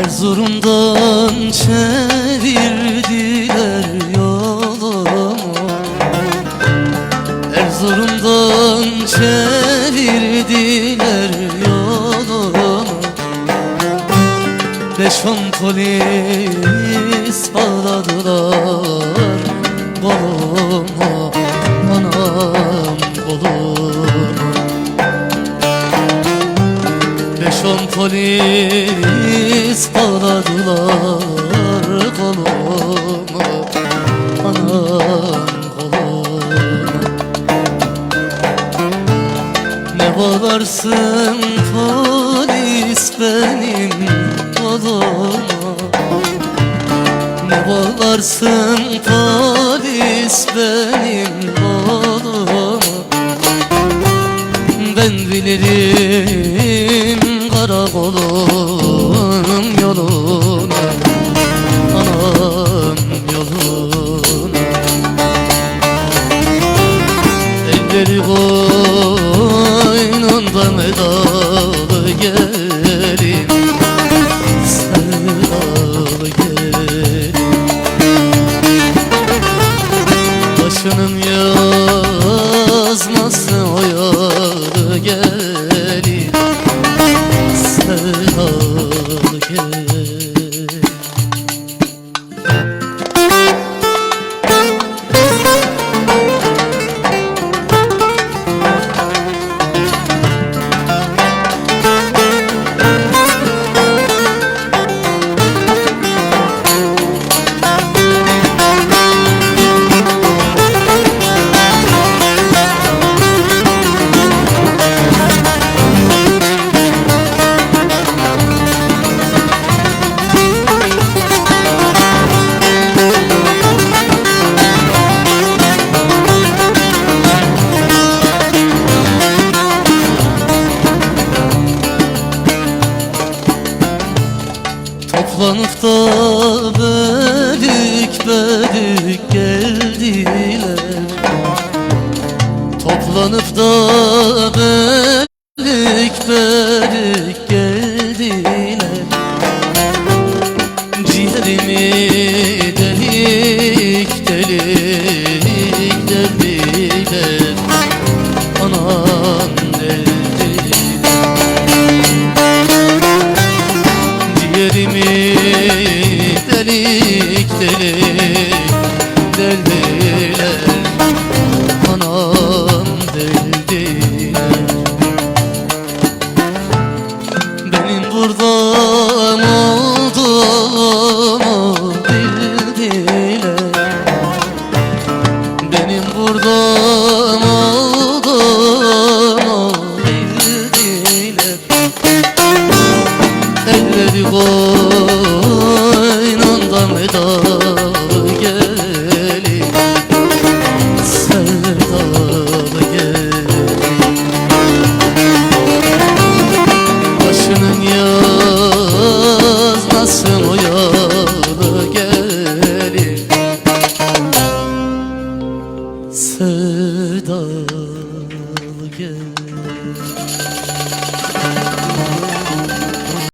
Erzurum'dan çevirdiler yolumu. Erzurum'dan çevirdiler yolumu. Beşvan polis bağladılar kolumu. Anam kolumu On polis bağladılar koluma Anam koluma Ne bağlarsın polis benim koluma? Ne bağlarsın polis benim koluma? Ben bilirim karakolun yolunu Anam yolunu Elleri koynunda medalı gelin Da bölük bölük geldiler. Toplanıp da bölük bölük geldiler. Ciğerimi delik delik deldiler delik delik Başının yazması oyalı gelin Sevdalı gelin